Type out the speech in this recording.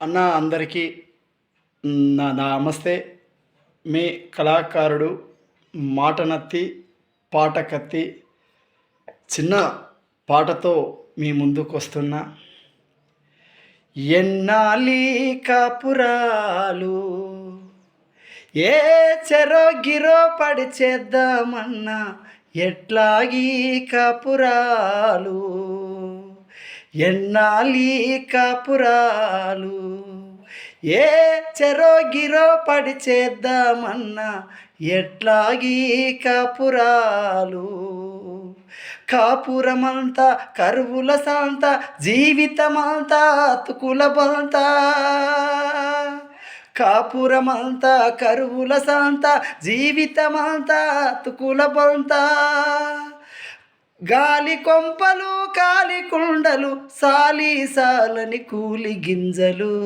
అన్న అందరికీ నా నమస్తే. మీ కళాకారుడు మాటనత్తి పాటకత్తి చిన్న పాటతో మీ ముందుకు వస్తున్నా ఎన్నాలి కాపురాలు? ఏ చెరో గిరో పడి చేద్దామన్నా ఎట్లాగీ కాపురాలు? ఎన్నాలి కాపురాలు? ఏ చెరో గిరో పడి చేద్దామన్నా ఎట్లాగీ కాపురాలు? కాపురమంతా కరువుల సాంత జీవితమంతా అతుకుల బంత. కాపురమంతా కరువుల శాంత జీవితమంతా అతుకుల బంత. గాలి కొంపలు కాలి కుండలు సాలి సాలని కూలి గింజలు.